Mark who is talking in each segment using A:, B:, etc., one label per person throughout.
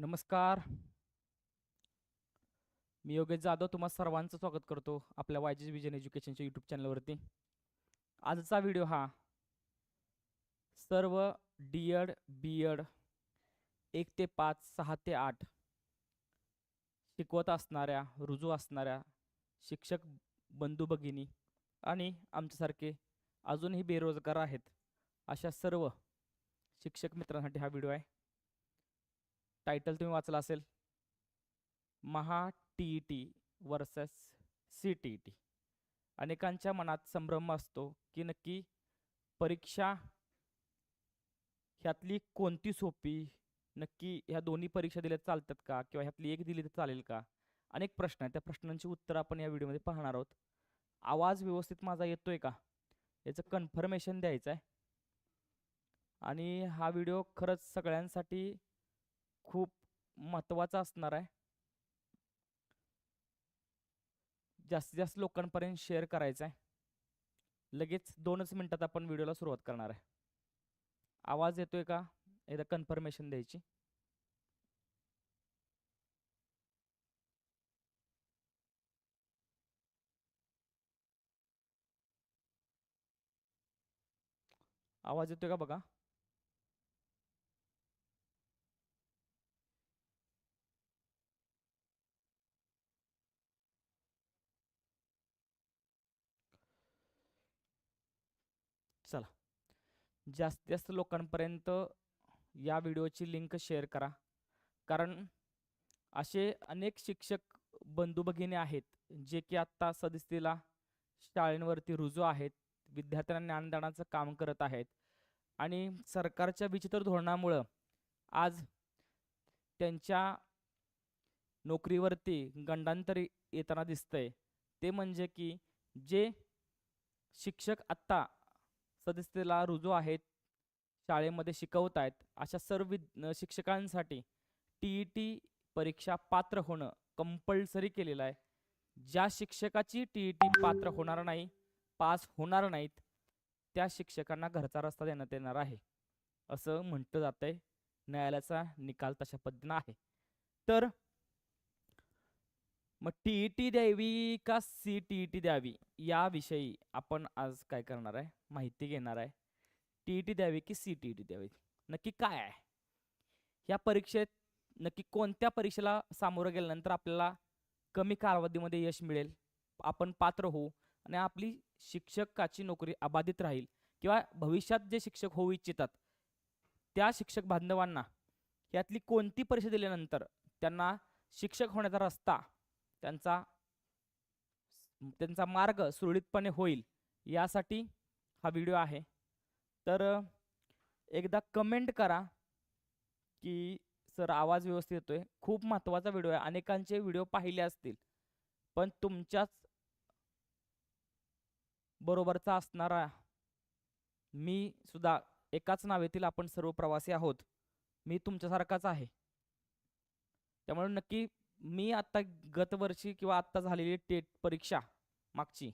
A: नमस्कार. मी योगेश जाधव तुम्हा सर्वांचं स्वागत करतो आपल्या वायजीज विजन एज्युकेशनच्या यूट्यूब चॅनलवरती आजचा व्हिडिओ हा सर्व डी एड बी एड एक ते पाच सहा ते आठ शिकवत असणाऱ्या रुजू असणाऱ्या शिक्षक बंधू भगिनी आणि आमच्यासारखे अजूनही बेरोजगार आहेत अशा सर्व शिक्षक मित्रांसाठी हा व्हिडिओ आहे. टायटल तुम्ही वाचला असेल. Maha T E T versus C T E T अनेकांच्या मनात संभ्रम असतो की नक्की परीक्षा ह्यातली कोणती सोपी नक्की ह्या दोन्ही परीक्षा दिल्या चालतात का? किंवा ह्यातली एक दिली तर चालेल का? अनेक प्रश्न आहेत. त्या प्रश्नांची उत्तरं आपण या व्हिडिओमध्ये पाहणार आहोत. आवाज व्यवस्थित माझा येतोय का? याचं कन्फर्मेशन द्यायचं आहे. आणि हा व्हिडिओ खरंच सगळ्यांसाठी खूप महत्त्वाचा असणार आहे. जास्तीत जास्त लोकांपर्यंत शेअर करायचा आहे. लगेच दोनच मिनटात आपण व्हिडिओला सुरुवात करणार आहे. आवाज येतोय का? एकदा कन्फर्मेशन द्यायची. आवाज येतोय का बघा? चला. जास्तीत जास्त लोकांपर्यंत या व्हिडिओची लिंक शेअर करा. कारण असे अनेक शिक्षक बंधू भगिनी आहेत जे की आत्ता सदस्यला शाळेंवरती रुजू आहेत विद्यार्थ्यांना ज्ञानदानाचं काम करत आहेत आणि सरकारच्या विचित्र धोरणामुळं आज त्यांच्या नोकरीवरती गंडांतर येताना दिसतंय. ते म्हणजे की जे शिक्षक आत्ता सदस्यतेला रुजू आहेत शाळेमध्ये शिकवत आहेत अशा सर्व शिक्षकांसाठी टी ई टी परीक्षा पात्र होणं कंपल्सरी केलेलं आहे. ज्या शिक्षकाची टी ई टी पात्र होणार नाही पास होणार नाहीत त्या शिक्षकांना घरचा रस्ता देण्यात येणार आहे. असं म्हटलं जातंय. न्यायालयाचा निकाल तशा पद्धतीनं आहे. तर मग टी ई टी द्यावी का सी टी ई टी द्यावी? याविषयी आपण आज काय करणार आहे? माहिती घेणार आहे. टी ई टी द्यावी की सी टी ई टी द्यावी? नक्की काय आहे? या परीक्षेत नक्की कोणत्या परीक्षेला सामोरं गेल्यानंतर आपल्याला कमी कालावधीमध्ये यश मिळेल? आपण पात्र होऊ आणि आपली शिक्षकाची नोकरी अबाधित राहील किंवा भविष्यात जे शिक्षक होऊ इच्छितात त्या शिक्षक बांधवांना यातली कोणती परीक्षा दिल्यानंतर त्यांना शिक्षक होण्याचा रस्ता त्यांचा त्यांचा मार्ग सुरळीतपणे होईल यासाठी हा व्हिडिओ आहे. तर एकदा कमेंट करा की सर आवाज व्यवस्थित येतोय. खूप महत्त्वाचा व्हिडिओ आहे. अनेकांचे व्हिडिओ पाहिले असतील पण तुमच्याच बरोबरचा असणारा मी सुद्धा एकाच नावेतील आपण सर्व प्रवासी आहोत. मी तुमच्यासारखाच आहे. त्यामुळे नक्की मी आत्ता गतवर्षी किंवा आत्ता झालेली टेट परीक्षा मागची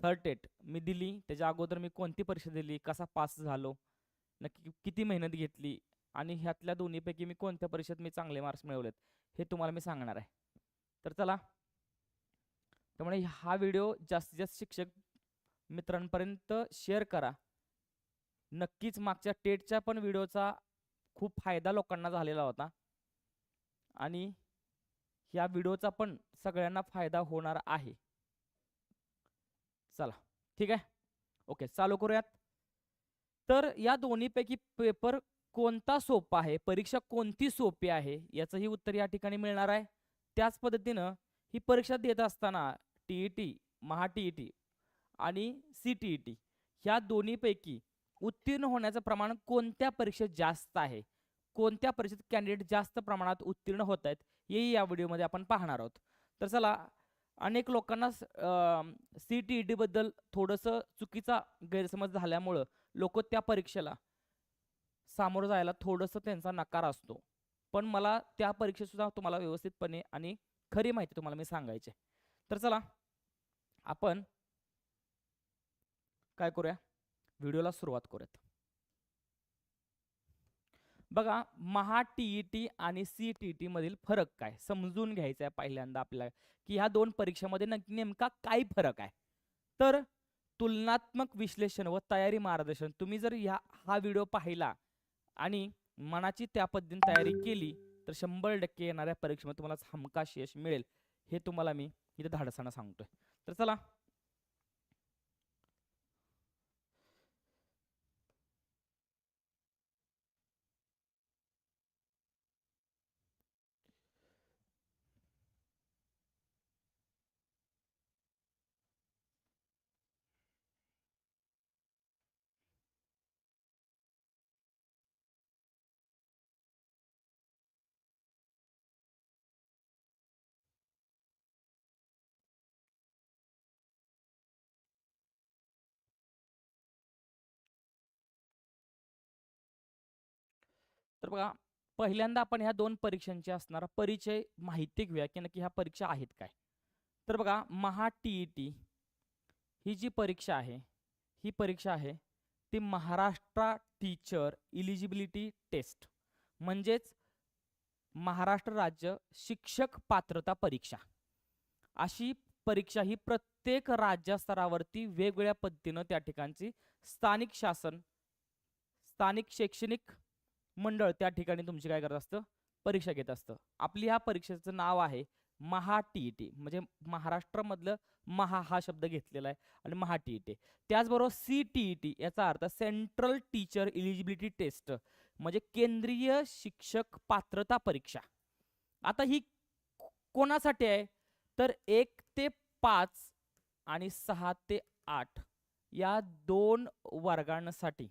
A: थर्ड टेट मी दिली. त्याच्या अगोदर मी कोणती परीक्षा दिली कसा पास झालो नक्की किती मेहनत घेतली आणि ह्यातल्या दोन्हीपैकी मी कोणत्या परीक्षेत मी चांगले मार्क्स मिळवलेत हे तुम्हाला मी सांगणार आहे. तर चला. त्यामुळे हा व्हिडिओ जास्तीत जास्त शिक्षक मित्रांपर्यंत शेअर करा. नक्कीच मागच्या टेटच्या पण व्हिडिओचा खूप फायदा लोकांना झालेला होता. आणि ह्या व्हिडिओचा पण सगळ्यांना फायदा होणार आहे. चला ठीक आहे? ओके चालू करूयात. तर या दोन्हीपैकी पेपर कोणता सोपा आहे? परीक्षा कोणती सोपी आहे? याचंही उत्तर या ठिकाणी मिळणार आहे. त्याच पद्धतीनं ही परीक्षा देत असताना T E T Maha T E T आणि सी टी ई टी ह्या दोन्हीपैकी उत्तीर्ण होण्याचं प्रमाण कोणत्या परीक्षेत जास्त आहे? कोणत्या परीक्षेत कॅन्डिडेट जास्त प्रमाणात उत्तीर्ण होत आहेत हेही या व्हिडिओमध्ये आपण पाहणार आहोत. तर चला अनेक लोकांना सी टी ई डीबद्दल थोडंसं चुकीचा गैरसमज झाल्यामुळं लोक त्या परीक्षेला सामोरं जायला थोडंसं त्यांचा नकार असतो. पण मला त्या परीक्षेसुद्धा तुम्हाला व्यवस्थितपणे आणि खरी माहिती तुम्हाला मी सांगायची तर चला आपण काय करूया? व्हिडिओला सुरुवात करूयात. बघा महा टीईटी आणि सी टी टी मधील फरक काय? समजून घ्यायचा आहे पहिल्यांदा आपल्याला की ह्या दोन परीक्षेमध्ये नक्की नेमका काय फरक आहे? तर तुलनात्मक विश्लेषण व तयारी मार्गदर्शन. तुम्ही जर ह्या हा व्हिडिओ पाहिला आणि मनाची त्या पद्धतीने तयारी केली तर शंभर टक्के येणाऱ्या परीक्षेमध्ये तुम्हाला हमखास यश मिळेल. हे तुम्हाला मी इथे धाडसानं सांगतोय. तर चला तर बघा पहिल्यांदा आपण ह्या दोन परीक्षांची असणारा परिचय माहिती घेऊया की नक्की ह्या परीक्षा आहेत काय. तर बघा महा टी ई टी ही जी परीक्षा आहे ही परीक्षा आहे ती महाराष्ट्र टीचर इलिजिबिलिटी टेस्ट म्हणजेच महाराष्ट्र राज्य शिक्षक पात्रता परीक्षा. अशी परीक्षा ही प्रत्येक राज्यस्तरावरती वेगवेगळ्या पद्धतीनं त्या ठिकाणची स्थानिक शासन स्थानिक शैक्षणिक मंडळ त्या ठिकाणी तुमची काय करत असतं? परीक्षा घेत असतं. आपली ह्या परीक्षेचं नाव आहे महा टी ई टी म्हणजे महाराष्ट्रामधलं महा हा शब्द घेतलेला आहे आणि महा टी ई टी त्याचबरोबर सी टी ई टी याचा अर्थ सेंट्रल टीचर इलिजिबिलिटी टेस्ट. म्हणजे केंद्रीय शिक्षक पात्रता परीक्षा. आता ही कोणासाठी आहे? तर एक ते पाच आणि सहा ते आठ या दोन वर्गांसाठी.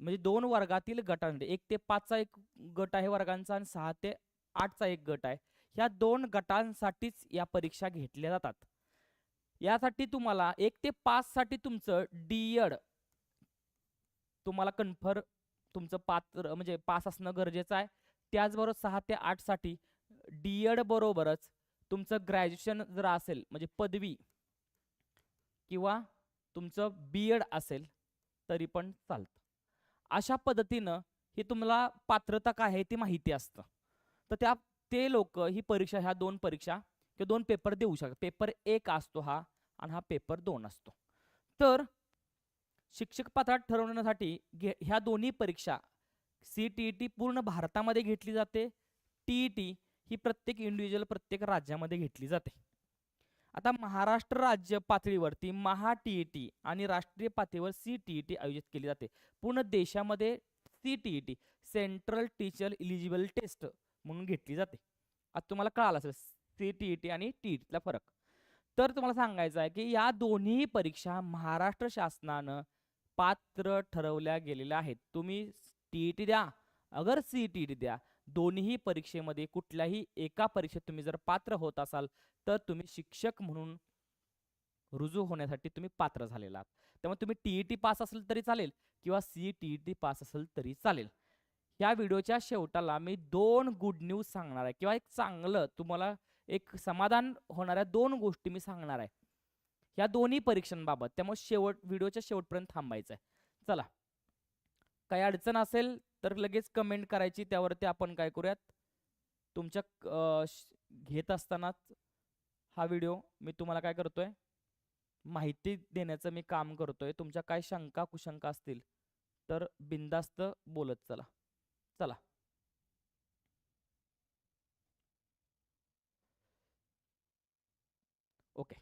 A: म्हणजे दोन वर्गातील गटांमध्ये एक ते पाचचा एक गट आहे वर्गांचा आणि सहा ते आठचा एक गट आहे. ह्या दोन गटांसाठीच या परीक्षा घेतल्या जातात. यासाठी तुम्हाला एक ते पाच साठी तुमचं डीएड तुम्हाला कन्फर्म तुमचं पात्र म्हणजे पास असणं गरजेचं आहे. त्याचबरोबर सहा ते आठसाठी डीएड बरोबरच तुमचं ग्रॅज्युएशन जर असेल म्हणजे पदवी किंवा तुमचं बीएड असेल तरी पण चालतं. अशा पद्धतीनं ही तुम्हाला पात्रता काय आहे ती माहिती असतं. तर त्या ते लोक ही परीक्षा ह्या दोन परीक्षा किंवा दोन पेपर देऊ शकतात. पेपर एक असतो हा आणि हा पेपर दोन असतो. तर शिक्षक पात्रता ठरवण्यासाठी घे ह्या दोन्ही परीक्षा सी टी ई टी पूर्ण भारतामध्ये घेतली जाते. टी ई टी ही प्रत्येक इंडिव्हिज्युअल प्रत्येक राज्यामध्ये घेतली जाते. आता महाराष्ट्र राज्य पातळीवरती महा टी ई टी आणि राष्ट्रीय पातळीवर सी टी ई टी आयोजित केली जाते. पूर्ण देशामध्ये C T E T central teacher eligible test म्हणून घेतली जाते. आता तुम्हाला कळालं असेल सी टी ई टी आणि टी ई टीतला फरक. तर तुम्हाला सांगायचं आहे की या दोन्ही परीक्षा महाराष्ट्र शासनानं पात्र ठरवल्या गेलेल्या आहेत. तुम्ही टी ई टी द्या. अगर सी टी ई टी द्या दोन्ही परीक्षेमध्ये कुठल्याही एका परीक्षेत तुम्ही जर पात्र होत असाल तर तुम्ही शिक्षक म्हणून रुजू होण्यासाठी तुम्ही पात्र झालेला आहात. त्यामुळे तुम्ही टी ई टी पास असेल तरी चालेल किंवा सी टी ई पास असेल तरी चालेल. या व्हिडिओच्या शेवटाला मी दोन गुड न्यूज सांगणार आहे किंवा एक चांगलं तुम्हाला एक समाधान होणाऱ्या दोन गोष्टी मी सांगणार आहे. या दोन्ही परीक्षांबाबत. त्यामुळे शेवट व्हिडिओच्या शेवटपर्यंत थांबायचं आहे चला. काही अडचण असेल तर लगेच कमेंट करायची त्यावरती आपण काय करूयात? तुमच्या घेत असतानाच हा व्हिडिओ मी तुम्हाला काय करतोय? माहिती देण्याचं मी काम करतोय. तुमच्या काय शंका कुशंका असतील तर बिंदास्त बोलत चला. चला. ओके.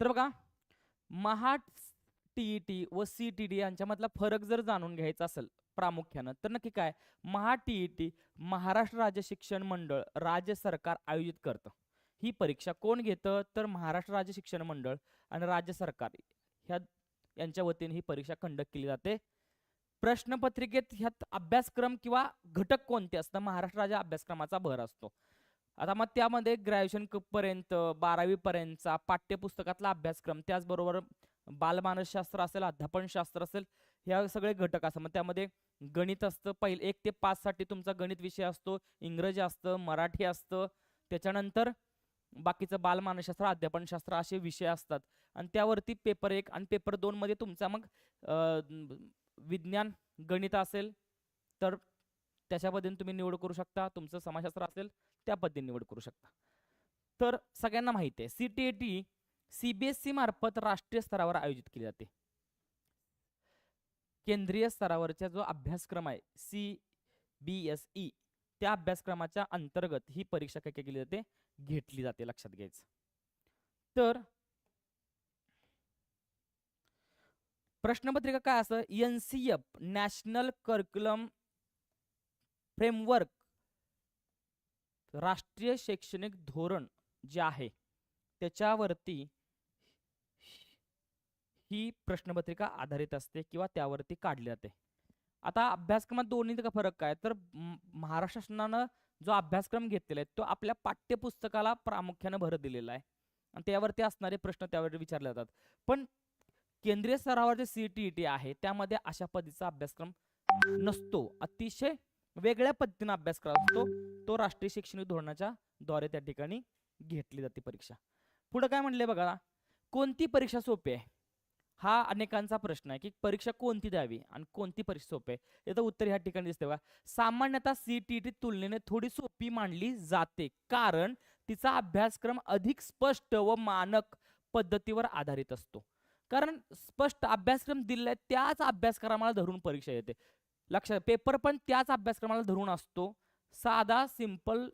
A: तर बघा महा टी ई टी व सी टी डी यांच्यामधला फरक जर जाणून घ्यायचा असेल प्रामुख्यानं. तर नक्की काय? Maha T E T Maharashtra राज्य शिक्षण मंडळ राज्य सरकार आयोजित करतं. ही परीक्षा कोण घेतं? तर महाराष्ट्र राज्य शिक्षण मंडळ आणि राज्य सरकार. ह्या यांच्या वतीने ही परीक्षा कंडक्ट केली जाते. प्रश्नपत्रिकेत ह्यात अभ्यासक्रम किंवा घटक कोणते असतं महाराष्ट्र राज्य अभ्यासक्रमाचा भर असतो. आता मग त्यामध्ये ग्रॅज्युएशन पर्यंत बारावी पर्यंतचा पाठ्यपुस्तकातला अभ्यासक्रम त्याचबरोबर बालमानसशास्त्र असेल अध्यापनशास्त्र असेल ह्या सगळे घटक असतात. मग त्यामध्ये गणित असतं. पहिले एक ते पाच साठी तुमचा गणित विषय असतो. इंग्रजी असतं मराठी असतं. त्याच्यानंतर बाकीचं बालमानसशास्त्र अध्यापनशास्त्र असे विषय असतात. आणि त्यावरती पेपर एक आणि पेपर दोन मध्ये तुमचा मग अं, विज्ञान गणित असेल तर त्याच्या पद्धतीने तुम्ही निवड करू शकता. तुमचं समाजशास्त्र असेल त्या पद्धतीने निवड करू शकता. तर सगळ्यांना माहिती आहे C T A T C B S C मार्फत राष्ट्रीय स्तरावर आयोजित केली जाते. केंद्रीय स्तरावरचा जो अभ्यासक्रम आहे सी बी एस ई त्या अभ्यासक्रमाच्या अंतर्गत ही परीक्षा काय केली जाते? घेतली जाते लक्षात घ्यायचं. तर प्रश्नपत्रिका काय असं? N C F national curriculum framework राष्ट्रीय शैक्षणिक धोरण जे आहे त्याच्यावरती ही प्रश्नपत्रिका आधारित असते किंवा त्यावरती काढली जाते. आता अभ्यासक्रमात दोन्हीत का फरक काय? तर महाराष्ट्र शासनानं जो अभ्यासक्रम घेतलेला आहे तो आपल्या पाठ्यपुस्तकाला प्रामुख्यानं भर दिलेला आहे. आणि त्यावरती असणारे प्रश्न त्यावर विचारले जातात. पण केंद्रीय स्तरावर जे सी टी टी आहे त्यामध्ये अशा पद्धतीचा अभ्यासक्रम नसतो. अतिशय वेगळ्या पद्धतीने अभ्यासक्रम असतो. तो राष्ट्रीय शैक्षणिक धोरणाच्या द्वारे त्या ठिकाणी घेतली जाते परीक्षा. पुढं काय म्हणले बघा. कोणती परीक्षा सोपी आहे? हा अनेकांचा प्रश्न आहे की परीक्षा कोणती द्यावी आणि कोणती परीक्षा सोपी आहे? याचं उत्तर ह्या ठिकाणी दिसते बघा. सामान्यतः सी टी टी तुलनेने थोडी सोपी मानली जाते कारण तिचा अभ्यासक्रम अधिक स्पष्ट व मानक पद्धतीवर आधारित असतो. कारण स्पष्ट अभ्यासक्रम दिलाय त्याच अभ्यासक्रमाला धरून परीक्षा येते. लक्षात पेपर पण त्याच अभ्यासक्रमाला धरून असतो. साधा सिंपल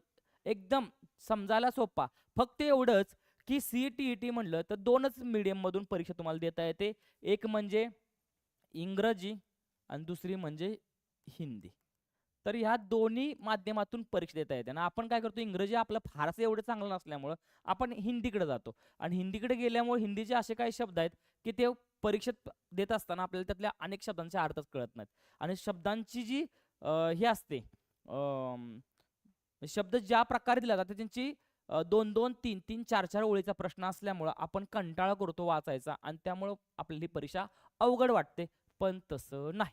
A: एकदम समजायला सोपा. फक्त एवढंच की सी टी ई टी म्हणलं तर दोनच मीडियममधून परीक्षा तुम्हाला देता येते. एक म्हणजे इंग्रजी आणि दुसरी म्हणजे हिंदी. तर ह्या दोन्ही माध्यमातून परीक्षा देता येते. आणि आपण काय करतो इंग्रजी आपलं फारसं एवढं चांगलं नसल्यामुळं आपण हिंदीकडे जातो. आणि हिंदीकडे गेल्यामुळे हिंदीचे असे काही शब्द आहेत की ते परीक्षेत देत असताना आपल्याला त्यातल्या अनेक शब्दांचे अर्थच कळत नाहीत. आणि शब्दांची जी हे असते शब्द ज्या प्रकारे दिला जातात त्यांची दोन दोन तीन तीन चार चार ओळीचा प्रश्न असल्यामुळं आपण कंटाळा करतो वाचायचा आणि त्यामुळं आपल्याला परीक्षा अवघड वाटते. पण तसं नाही.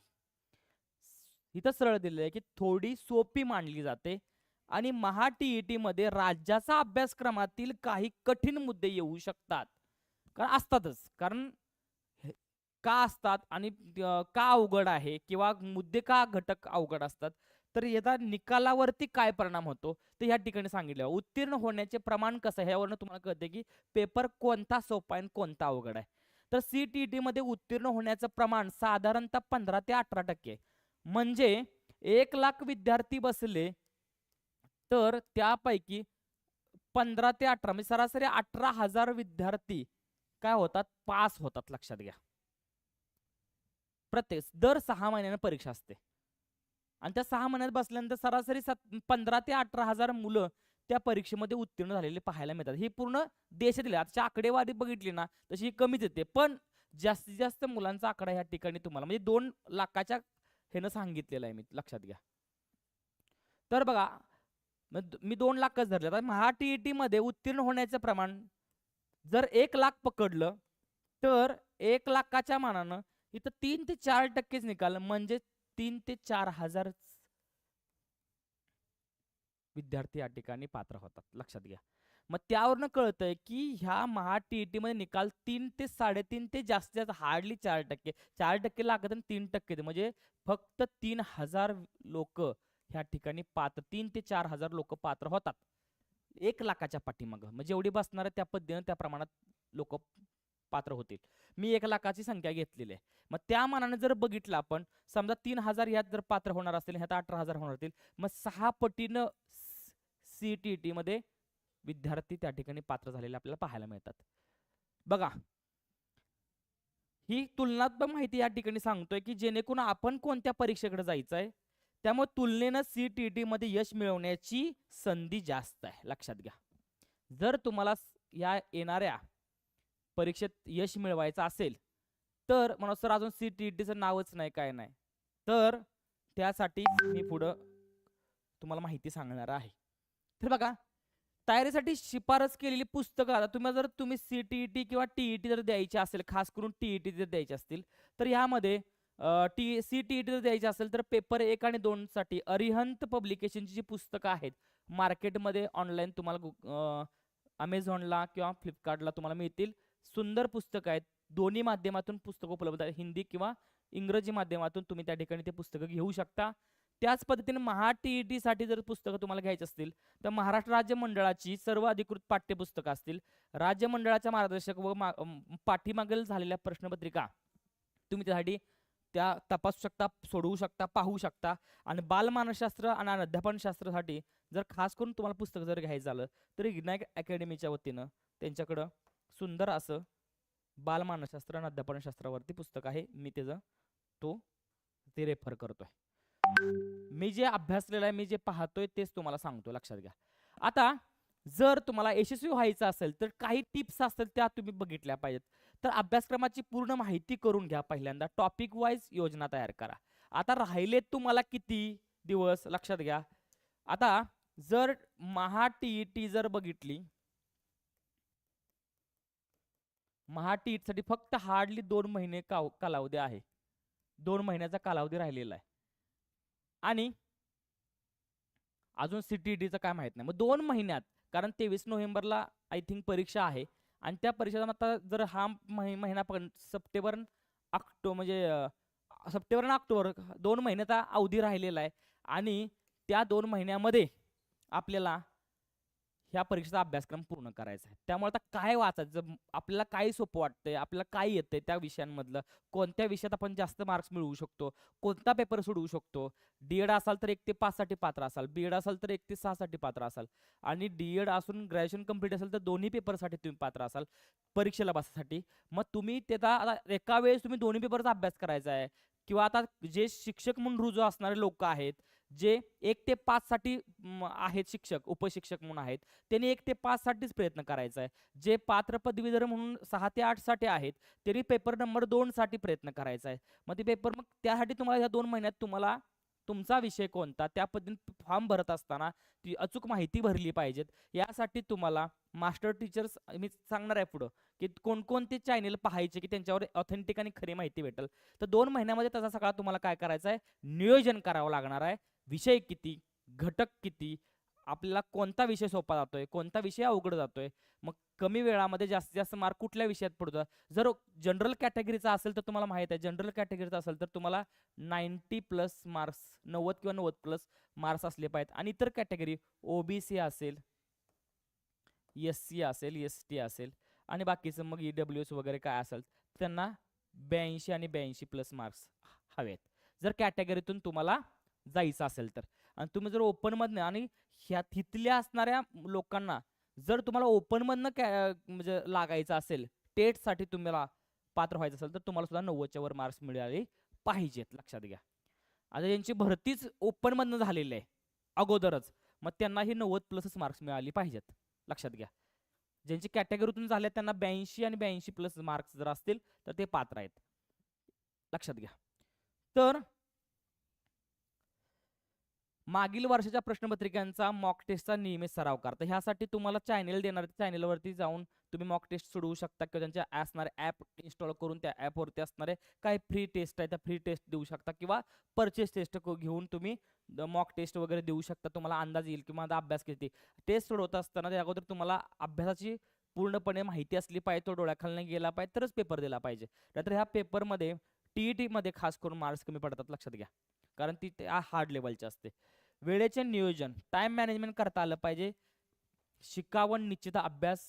A: इथं सरळ दिलेलं आहे की थोडी सोपी मानली जाते आणि महा टी मध्ये राज्याचा अभ्यासक्रमातील काही कठीण मुद्दे येऊ शकतात. कारण असतातच. कारण का असतात आणि का अवघड आहे किंवा मुद्दे का घटक अवघड असतात तर याचा निकालावरती काय परिणाम होतो? ते ह्या ठिकाणी सांगितलं. उत्तीर्ण होण्याचे प्रमाण कसं आहे? ह्यावरनं तुम्हाला कळते की पेपर कोणता सोपा आहे आणि कोणता अवघड आहे. तर सी टी टी मध्ये उत्तीर्ण होण्याचं प्रमाण साधारणतः पंधरा ते अठरा टक्के. म्हणजे एक लाख विद्यार्थी बसले तर त्यापैकी पंधरा ते अठरा म्हणजे सरासरी अठरा हजार विद्यार्थी काय होतात? पास होतात लक्षात घ्या. प्रत्येक दर सहा महिन्यानं परीक्षा असते. आणि त्या सहा महिन्यात बसल्यानंतर सरासरी सात पंधरा ते अठरा हजार मुलं त्या परीक्षेमध्ये उत्तीर्ण झालेले पाहायला मिळतात. ही पूर्ण देशातील आहे. आकडेवारी बघितली ना तशी ही कमीच येते. पण जास्तीत जास्त मुलांचा आकडा ह्या ठिकाणी तुम्हाला म्हणजे दोन लाखाच्या ह्यानं सांगितलेलं आहे मी लक्षात घ्या. तर बघा मी दोन लाखच धरले. तर महा टी ई मध्ये उत्तीर्ण होण्याचं प्रमाण जर एक लाख पकडलं तर एक लाखाच्या मानानं इथं तीन ते चार टक्केच निकाल म्हणजे तीन ते चार हजार विद्यार्थी या ठिकाणी पात्र होतात. लक्षात घ्या. मग त्यावरनं कळतंय की ह्या महा टी मध्ये निकाल तीन ते साडेतीन ते जास्तीत जास्त हार्डली चार टक्के. चार टक्के लागत आणि तीन टक्के म्हणजे फक्त तीन हजार लोक ह्या ठिकाणी पात्र तीन ते चार हजार लोक पात्र होतात. एक लाखाच्या पाठीमागं. म्हणजे एवढी बसणार त्या पद्धतीनं त्या प्रमाणात लोक पात्र होतील. मी एक लाखाची संख्या घेतलेली आहे. मग त्या मानाने जर बघितलं आपण समजा तीन हजार ह्यात जर पात्र होणार असतील ह्यात अठरा हजार होणार असतील मग सहा पटीनं सी टी टी मध्ये विद्यार्थी त्या ठिकाणी पात्र झालेले आपल्याला पाहायला मिळतात. बघा. ही तुलनात्मक माहिती या ठिकाणी सांगतोय की जेणेकरून आपण कोणत्या परीक्षेकडे जायचं आहे त्यामुळे तुलनेनं सी टी टी मध्ये यश मिळवण्याची संधी जास्त आहे. लक्षात घ्या. जर तुम्हाला या येणाऱ्या परीक्षेत यश मिळवायचं असेल तर म्हणा सर अजून सी टी टीचं नावच नाही काय नाही. तर त्यासाठी मी पुढं तुम्हाला माहिती सांगणार आहे. तर बघा तयारीसाठी शिफारस केलेली पुस्तकं आता तुम्ही जर तुम्ही सी टी टी किंवा टी टी जर द्यायची असेल खास करून टी ई टी जर द्यायची असतील तर ह्यामध्ये टी सी टी टी जर द्यायची असेल तर पेपर एक आणि दोनसाठी अरिहंत पब्लिकेशनची जी पुस्तकं आहेत मार्केटमध्ये ऑनलाईन तुम्हाला अमेझॉनला किंवा फ्लिपकार्टला तुम्हाला मिळतील. सुंदर पुस्तकं आहेत. दोन्ही माध्यमातून पुस्तकं उपलब्ध आहेत. हिंदी किंवा इंग्रजी माध्यमातून तुम्ही त्या ठिकाणी ते पुस्तकं घेऊ शकता. त्याच पद्धतीने महा टी साठी जर पुस्तकं तुम्हाला घ्यायची असतील तर महाराष्ट्र राज्य मंडळाची सर्व अधिकृत पाठ्यपुस्तकं असतील. राज्य मंडळाच्या मार्गदर्शक व मा- पाठीमागील झालेल्या प्रश्नपत्रिका तुम्ही त्यासाठी त्या तपासू शकता सोडवू शकता पाहू शकता. आणि बालमानसशास्त्र आणि अध्यापनशास्त्रासाठी जर खास करून तुम्हाला पुस्तक जर घ्यायचं झालं तर विनायक अकॅडमीच्या वतीनं त्यांच्याकडं सुंदर असं बालमानसशास्त्र आणि अध्यापनशास्त्रावरती पुस्तक आहे. मी त्याचं तो ते रेफर करतोय. मी जे अभ्यासलेलं आहे मी जे पाहतोय तेच तुम्हाला सांगतो लक्षात घ्या. आता जर तुम्हाला यशस्वी व्हायचं असेल तर काही टिप्स असतील त्या तुम्ही बघितल्या पाहिजेत. तर अभ्यासक्रमाची पूर्ण माहिती करून घ्या पहिल्यांदा. टॉपिक वाईज योजना तयार करा. आता राहिलेत तुम्हाला किती दिवस? लक्षात घ्या. आता जर महा टी जर बघितली महाटीटसाठी फक्त हार्डली दोन महिने का कालावधी आहे. दोन महिन्याचा कालावधी राहिलेला आहे. आणि अजून सीटीईटीचं काय माहीत नाही. मग दोन महिन्यात कारण तेवीस नोव्हेंबरला आय थिंक परीक्षा आहे आणि त्या परीक्षेचा आता जर हा महि- महिना पण सप्टेंबर ऑक्टो म्हणजे सप्टेंबर आणि ऑक्टोबर दोन महिन्याचा अवधी राहिलेला आहे. आणि त्या दोन महिन्यामध्ये आपल्याला ह्या परीक्षेचा अभ्यासक्रम पूर्ण करायचा आहे. त्यामुळे आता काय वाचायचं? आपल्याला काय सोपं वाटतंय? आपल्याला काय येतंय त्या विषयांमधलं? कोणत्या विषयात आपण जास्त मार्क्स मिळवू शकतो? कोणता पेपर सोडवू शकतो? डी एड असाल तर एक ते पाचसाठी पात्र असाल. बी एड असाल तर एक ते सहासाठी पात्र असाल. आणि डी एड असून ग्रॅज्युएशन कंप्लीट असेल तर दोन्ही पेपरसाठी तुम्ही पात्र असाल परीक्षेला बसासाठी मग तुम्ही त्याचा आता एका वेळेस तुम्ही दोन्ही पेपरचा अभ्यास करायचा आहे. किंवा आता जे शिक्षक म्हणून रुजू असणारे लोक आहेत जे एक ते पाच साठी आहेत शिक्षक उपशिक्षक म्हणून आहेत त्यांनी एक ते पाच साठीच प्रयत्न करायचा आहे. जे पात्र पदवीधर म्हणून सहा ते आठसाठी आहेत त्यांनी पेपर नंबर दोन साठी प्रयत्न करायचा आहे. मग ते पेपर मग त्यासाठी तुम्हाला ह्या दोन महिन्यात तुम्हाला तुमचा विषय कोणता त्या पद्धतीने फॉर्म भरत असताना ती अचूक माहिती भरली पाहिजेत. यासाठी तुम्हाला मास्टर टीचर्स मी सांगणार आहे पुढं की कोणकोणते चॅनेल पाहायचे की त्यांच्यावर ऑथेंटिक आणि खरी माहिती भेटेल. तर दोन महिन्यामध्ये त्याचा सगळा तुम्हाला काय करायचं आहे? नियोजन करावं लागणार आहे. विषय किती घटक किती आपल्याला कोणता विषय सोपा जातोय कोणता विषय अवघड जातोय मग कमी वेळामध्ये जास्तीत जास्त मार्क कुठल्या विषयात पडतो जर जनरल कॅटेगरीचा असेल तर तुम्हाला माहीत आहे जनरल कॅटेगरीचा असेल तर तुम्हाला नाईन्टी प्लस मार्क्स नव्वद किंवा नव्वद प्लस मार्क्स असले पाहिजेत. आणि इतर कॅटेगरी ओबीसी असेल एस सी असेल एस टी असेल आणि बाकीचं मग ई डब्ल्यू एस वगैरे काय असेल त्यांना ब्याऐंशी आणि ब्याऐंशी प्लस मार्क्स हवेत. जर कॅटेगरीतून तुम्हाला जायचं असेल तर. आणि तुम्ही जर ओपनमधनं आणि ह्या तिथल्या असणाऱ्या लोकांना जर तुम्हाला ओपनमधनं कॅ म्हणजे लागायचं असेल टेटसाठी तुम्हाला पात्र व्हायचं असेल तर तुम्हाला सुद्धा नव्वदच्या वर मार्क्स मिळाले पाहिजेत लक्षात घ्या. आता यांची भरतीच ओपनमधनं झालेली आहे अगोदरच. मग त्यांना ही नव्वद प्लसच मार्क्स मिळाली पाहिजेत लक्षात घ्या. ज्यांची कॅटेगरीतून झाल्या त्यांना ब्याऐंशी आणि ब्याऐंशी प्लस मार्क्स जर असतील तर ते पात्र आहेत लक्षात घ्या. तर मागील वर्षाच्या प्रश्नपत्रिकांचा मॉक टेस्टचा नियमित सराव करता ह्यासाठी तुम्हाला चॅनेल देणार चॅनेलवरती जाऊन तुम्ही मॉक टेस्ट सोडवू शकता किंवा त्यांच्या असणारे ॲप इन्स्टॉल करून त्या ॲपवरती असणारे काही फ्री टेस्ट आहे त्या फ्री टेस्ट देऊ शकता किंवा परचेस टेस्ट घेऊन तुम्ही मॉक टेस्ट वगैरे देऊ शकता. तुम्हाला अंदाज येईल किंवा आता अभ्यास किती. टेस्ट सोडवत असताना त्या अगोदर तुम्हाला अभ्यासाची पूर्णपणे माहिती असली पाहिजे तो डोळ्याखालने गेला पाहिजे तरच पेपर दिला पाहिजे. नाहीतर ह्या पेपरमध्ये टी मध्ये खास करून मार्क्स कमी पडतात लक्षात घ्या. कारण ती त्या हार्ड लेवलची असते. वेळेचे नियोजन टाइम मॅनेजमेंट करता आलं पाहिजे. शिकावण निश्चित अभ्यास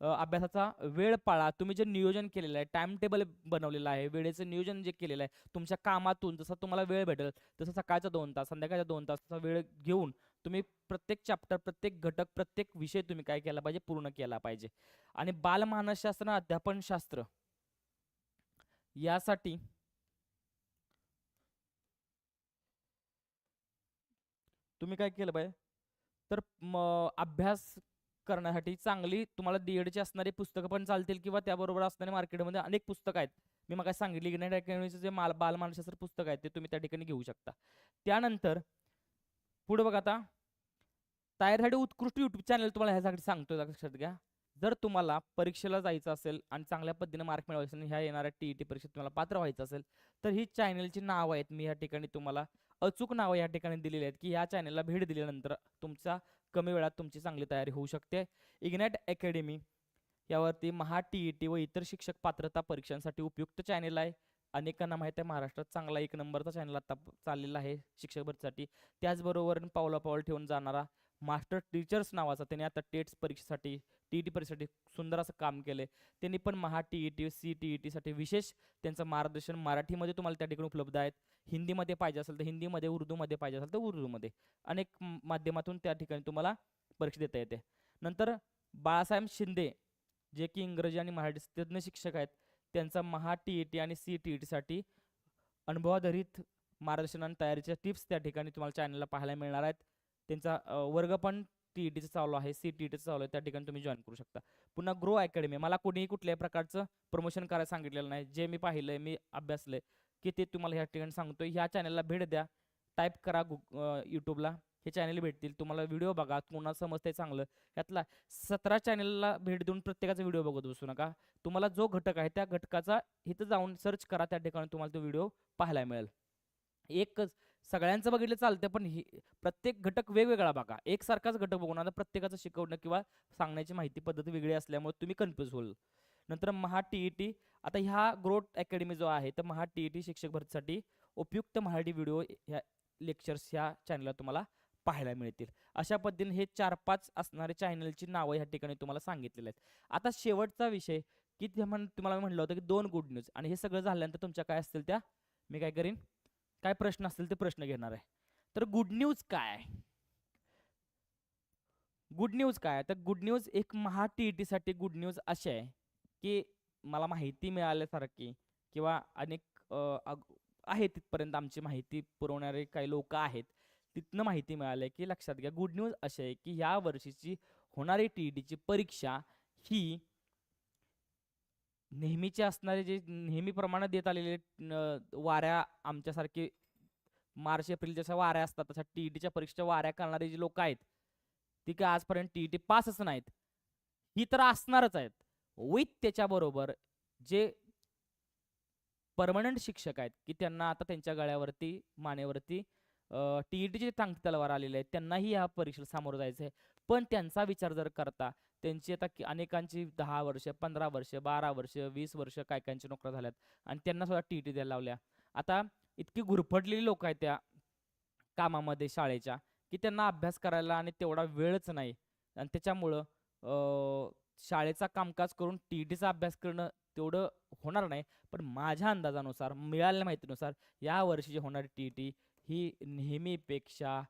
A: अभ्यासाचा वेळ पाळा. तुम्ही जे नियोजन केलेलं आहे टाइम टेबल बनवलेलं आहे वेळेचं नियोजन जे केलेलं आहे तुमच्या कामातून जसा तुम्हाला वेळ भेटेल तसं सकाळचा दोन तास संध्याकाळच्या दोन तासाचा वेळ घेऊन तुम्ही प्रत्येक चॅप्टर प्रत्येक घटक प्रत्येक विषय तुम्ही काय केला पाहिजे पूर्ण केला पाहिजे. आणि बालमानसशास्त्र अध्यापनशास्त्र यासाठी तुम्ही काय केलं पाहिजे तर अभ्यास करण्यासाठी चांगली तुम्हाला डीएडची असणारी पुस्तकं पण चालतील किंवा त्याबरोबर असणारे मार्केटमध्ये अनेक पुस्तकं आहेत. मी मग सांगितली इग्नाइट अकॅडमीचं जे माल बालमानशास्त्र पुस्तक आहे ते तुम्ही त्या ठिकाणी घेऊ शकता. त्यानंतर पुढे बघा आता. तयारीसाठी उत्कृष्ट यूट्यूब चॅनल तुम्हाला ह्यासाठी सांगतो लक्षात घ्या. जर तुम्हाला परीक्षेला जायचं असेल आणि चांगल्या पद्धतीने मार्क मिळवायचे असेल ह्या येणाऱ्या टी ई टी परीक्षेत तुम्हाला पात्र व्हायचं असेल तर ही चॅनलची नाव आहेत. मी या ठिकाणी तुम्हाला अचूक नावं या ठिकाणी दिलेली आहेत की या चॅनलला भेट दिल्यानंतर तुमचा कमी वेळात तुमची चांगली तयारी होऊ शकते. इग्नॅट अकॅडमी यावरती महा टी ई टी व इतर शिक्षक पात्रता परीक्षांसाठी उपयुक्त चॅनेल आहे. अनेकांना माहीत आहे महाराष्ट्रात चांगला एक नंबरचा चॅनल आता चाललेला आहे शिक्षक भरतीसाठी त्याचबरोबर पावला पाऊल ठेवून जाणारा मास्टर टीचर्स नावाचा त्यांनी आता टेट्स परीक्षेसाठी टी ई टी परीक्षेसाठी सुंदर असं काम केलं त्यांनी पण Maha T E T C T E टीसाठी विशेष त्यांचं मार्गदर्शन मराठीमध्ये तुम्हाला त्या ठिकाणी उपलब्ध आहेत. हिंदीमध्ये पाहिजे असेल तर हिंदीमध्ये उर्दूमध्ये पाहिजे असेल तर उर्दूमध्ये. अनेक माध्यमातून त्या ठिकाणी तुम्हाला परीक्षा देता येते. नंतर बाळासाहेब शिंदे जे की इंग्रजी आणि मराठी तज्ज्ञ शिक्षक आहेत त्यांचा महा टी ई टी आणि सी टी ई टीसाठी अनुभवाधारित मार्गदर्शन आणि तयारीच्या टिप्स त्या ठिकाणी तुम्हाला चॅनलला पाहायला मिळणार आहेत. त्यांचा वर्ग पण टी ई टीचा चालू आहे सी टी ई टीचं चालू आहे त्या ठिकाणी तुम्ही जॉईन करू शकता. पुन्हा ग्रो अकॅडमी मला कोणीही कुठल्याही प्रकारचं प्रमोशन करायला सांगितलेलं नाही. जे मी पाहिलंय मी अभ्यासलंय की ते तुम्हाला ह्या ठिकाणी सांगतो ह्या चॅनलला भेट द्या. टाईप करा गु यूट्यूबला हे चॅनल भेटतील. तुम्हाला व्हिडिओ बघा. कोणाला समजतंय चांगलं. यातला सतरा चॅनलला भेट देऊन प्रत्येकाचा व्हिडिओ बघत बसू नका. तुम्हाला जो घटक आहे त्या घटकाचा इथं जाऊन सर्च करा. त्या ठिकाणी तुम्हाला तो व्हिडिओ पाहायला मिळेल. एकच सगळ्यांचं बघितलं चालतं पण ही प्रत्येक घटक वेगवेगळा बघा. एकसारखाच घटक बघून आता प्रत्येकाचं शिकवणं किंवा सांगण्याची माहिती पद्धत वेगळी असल्यामुळे तुम्ही कन्फ्यूज होईल नंतर महा टी टी आता ह्या ग्रोथ अकॅडमी जो आहे तर महा टी टी शिक्षक भरतीसाठी उपयुक्त मराठी व्हिडिओ ह्या लेक्चर्स ह्या चॅनलला तुम्हाला पाहायला मिळतील. अशा पद्धतीने हे चार पाच असणारे चॅनलची नावं ह्या ठिकाणी तुम्हाला सांगितलेले आहेत. आता शेवटचा विषय की ते म्हण तुम्हाला म्हटलं होतं की दोन गुड न्यूज आणि हे सगळं झाल्यानंतर तुमच्या काय असतील त्या? मी काय करीन? काय प्रश्न असतील ते प्रश्न घेणार आहे. तर गुड न्यूज काय गुड न्यूज काय तर गुड न्यूज एक महा टी ई टीसाठी गुड न्यूज अशी आहे की मला माहिती मिळाल्यासारखी किंवा अनेक आहे तिथपर्यंत आमची माहिती पुरवणारे काही लोक आहेत तिथनं माहिती मिळाली की लक्षात घ्या गुड न्यूज अशी आहे की ह्या वर्षीची होणारी टी ई टीची परीक्षा ही नेहमीचे असणारे जे नेहमीप्रमाणे देत आलेले वाऱ्या आमच्यासारखे मार्च एप्रिल जशा वाऱ्या असतात तशा टी ई टीच्या परीक्षेच्या वाऱ्या करणारे जे लोक आहेत ती काय आजपर्यंत टी ई टी पासच नाहीत. ही तर असणारच आहेत. विथ त्याच्याबरोबर जे परमनंट शिक्षक आहेत की त्यांना आता त्यांच्या गळ्यावरती मानेवरती टी ई टीचे तलवार आलेले आहेत त्यांनाही ह्या परीक्षेला सामोरं जायचं आहे पण त्यांचा विचार जर करता त्यांची आता अनेकांची दहा वर्ष पंधरा वर्ष बारा वर्ष वीस वर्ष काय कायच्या नोकऱ्या झाल्यात आणि त्यांना सुद्धा टी टी द्यायला लावल्या. आता इतकी गुरफटलेली लोक आहेत त्या कामामध्ये शाळेच्या की त्यांना अभ्यास करायला आणि तेवढा वेळच नाही. आणि त्याच्यामुळं अं, शाळेचा कामकाज करून टी टीचा अभ्यास करणं तेवढं होणार नाही. पण माझ्या अंदाजानुसार मिळालेल्या माहितीनुसार या वर्षीची होणारी टी टी ही नेहमीपेक्षा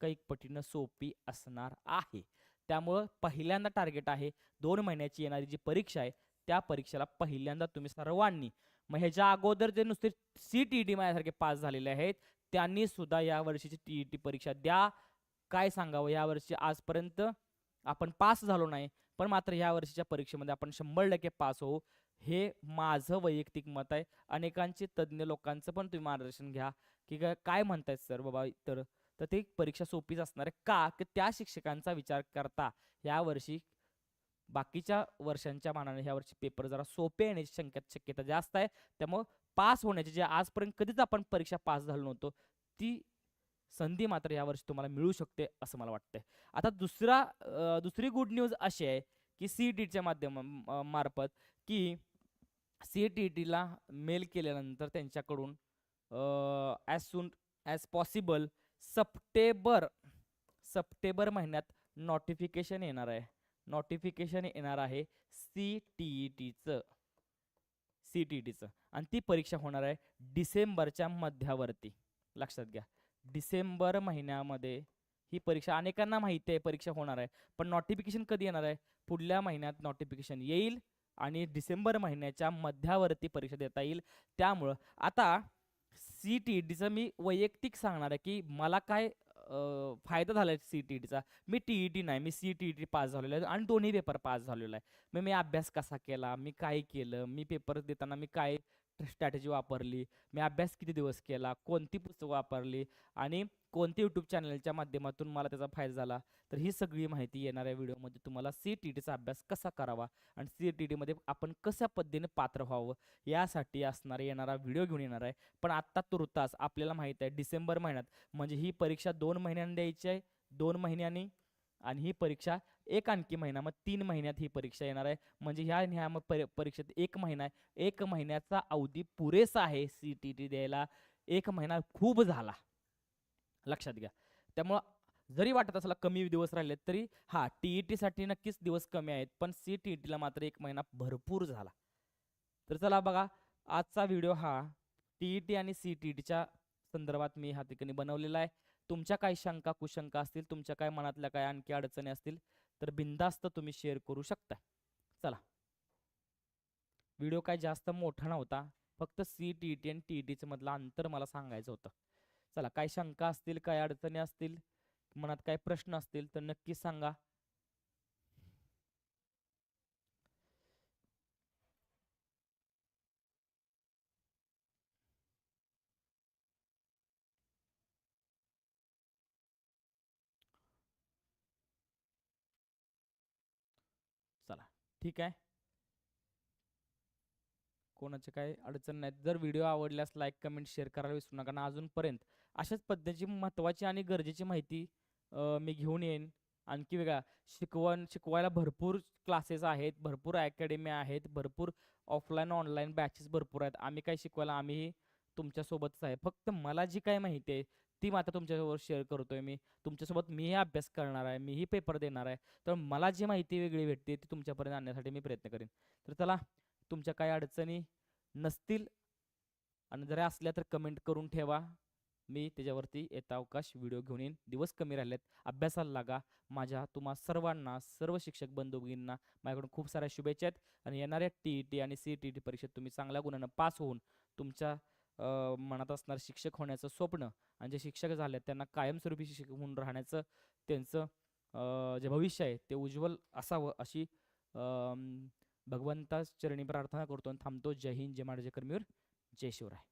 A: कैक पटीनं सोपी असणार आहे. त्यामुळं पहिल्यांदा टार्गेट आहे दोन महिन्याची येणारी जी परीक्षा आहे त्या परीक्षेला पहिल्यांदा तुम्ही सर्वांनी मग ह्याच्या अगोदर जे नुसते सी टी ई टी माझ्यासारखे पास झालेले आहेत त्यांनी सुद्धा या वर्षीची टी ई टी परीक्षा द्या. काय सांगावं? या वर्षी आजपर्यंत आपण पास झालो नाही पण मात्र ह्या वर्षीच्या परीक्षेमध्ये आपण शंभर टक्के पास होऊ हे माझं वैयक्तिक मत आहे. अनेकांचे तज्ज्ञ लोकांचं पण तुम्ही मार्गदर्शन घ्या. की काय- काय म्हणतायत सर बाबा तर तर ती परीक्षा सोपीच असणार आहे. का? की त्या शिक्षकांचा विचार करता. या वर्षी बाकीच्या वर्षांच्या मानाने ह्या वर्षी पेपर जरा सोपे येण्याची शक्य शक्यता जास्त आहे. त्यामुळं पास होण्याची जे आजपर्यंत कधीच आपण परीक्षा पास झालो नव्हतो ती संधी मात्र यावर्षी तुम्हाला मिळू शकते असं मला वाटतंय. आता दुसरा दुसरी गुड न्यूज अशी आहे की सी टीच्या माध्यम मार्फत की सी टी टीला मेल केल्यानंतर त्यांच्याकडून as soon as possible September September महिन्यात नोटिफिकेशन येणार आहे. नोटिफिकेशन येणार आहे सी टी ई टीचं सी टी टीचं आणि ती परीक्षा होणार आहे डिसेंबरच्या मध्यावरती. लक्षात घ्या. डिसेंबर महिन्यामध्ये ही परीक्षा अनेकांना माहिती आहे परीक्षा होणार आहे पण नोटिफिकेशन कधी येणार आहे? पुढल्या महिन्यात नोटिफिकेशन येईल आणि डिसेंबर महिन्याच्या मध्यावरती परीक्षा देता येईल. त्यामुळं आता सी टी ई टीचं मी वैयक्तिक सांगणार आहे की मला काय फायदा झाला आहे सी टी ई टीचा मी टी ई टी नाही मी C T E T pass झालेलो आहे आणि दोन्ही पेपर पास झालेलो आहे. मग मी अभ्यास कसा केला मी काय केलं मी पेपर देताना मी काय स्ट्रॅटेजी वापरली? मी अभ्यास किती दिवस केला? कोणती पुस्तकं वापरली? आणि कोणती यूट्यूब चॅनलच्या माध्यमातून मला त्याचा फायदा झाला? तर ही सगळी माहिती येणाऱ्या व्हिडिओमध्ये तुम्हाला सी टी टीचा अभ्यास कसा करावा? आणि सी टी टीमध्ये आपण कशा पद्धतीने पात्र व्हावं? यासाठी असणारा येणारा व्हिडिओ घेऊन येणार आहे. पण आत्ता तुर्तास आपल्याला माहीत आहे डिसेंबर महिन्यात. म्हणजे ही परीक्षा दोन महिन्यांनी द्यायची आहे दोन महिन्यांनी. आणि ही परीक्षा एक आणखी महिना मग तीन महिन्यात ही परीक्षा येणार आहे. म्हणजे ह्या ह्या मग परी परीक्षेत एक महिना आहे. एक महिन्याचा अवधी पुरेसा आहे सी टी टी द्यायला. एक महिना खूप झाला. लक्षात घ्या. त्यामुळं जरी वाटत असला कमी दिवस राहिले तरी हा टी ई टीसाठी नक्कीच दिवस कमी आहेत. पण सी टी ई टीला मात्र एक महिना भरपूर झाला. तर चला बघा आजचा व्हिडिओ हा टी ई टी आणि सी टी टीच्या संदर्भात मी ह्या ठिकाणी बनवलेला आहे. तुमच्या काही शंका कुशंका असतील तुमच्या काय मनातल्या काय आणखी अडचणी असतील तर बिंदास्त तुम्ही शेअर करू शकता चला. व्हिडिओ काय जास्त मोठा नव्हता फक्त सी टी टी आणि टी टीचं मधलं अंतर मला सांगायचं होतं. चला काय शंका असतील काय अडचणी असतील मनात काय प्रश्न असतील तर नक्कीच सांगा चला ठीक आहे. कोणाचे काही अडचण नाहीत जर व्हिडिओ आवडल्यास लाईक कमेंट शेअर करायला विसरू नका. ना अजूनपर्यंत अशाच पद्धतीची महत्त्वाची आणि गरजेची माहिती मी घेऊन येईन. आणखी वेगळा शिकवण शिकवायला भरपूर क्लासेस आहेत भरपूर अकॅडमी आहेत भरपूर ऑफलाईन ऑनलाईन बॅचेस भरपूर आहेत. आम्ही काय शिकवायला आम्ही तुमच्यासोबतच आहे. फक्त मला जी काय माहिती आहे ती मात्र तुमच्यासोबत शेअर करतोय मी. तुमच्यासोबत मीही अभ्यास करणार आहे मीही पेपर देणार आहे. तर मला जी माहिती वेगळी भेटते ती तुमच्यापर्यंत आणण्यासाठी मी प्रयत्न करेन. तर चला तुमच्या काही अडचणी नसतील आणि जर असल्या तर कमेंट करून ठेवा. मी त्याच्यावरती येता अवकाश व्हिडिओ घेऊन येईन. दिवस कमी राहिलेत अभ्यासाला लागा. माझ्या तुम्हा सर्वांना सर्व शिक्षक बंधू भगिनींना माझ्याकडून खूप साऱ्या शुभेच्छा आहेत. आणि येणाऱ्या टी ई टी आणि सी टी टी परीक्षेत तुम्ही चांगल्या गुणांना पास होऊन तुमच्या मनात असणार शिक्षक होण्याचं स्वप्न आणि जे शिक्षक झाले त्यांना कायमस्वरूपी शिक्षक म्हणून राहण्याचं त्यांचं जे भविष्य आहे ते उज्ज्वल असावं अशी भगवंताच भगवंता चरणी प्रार्थना करतो आणि थांबतो. जय हिंद जय महाराज कर्मीवर. जय शिवराय.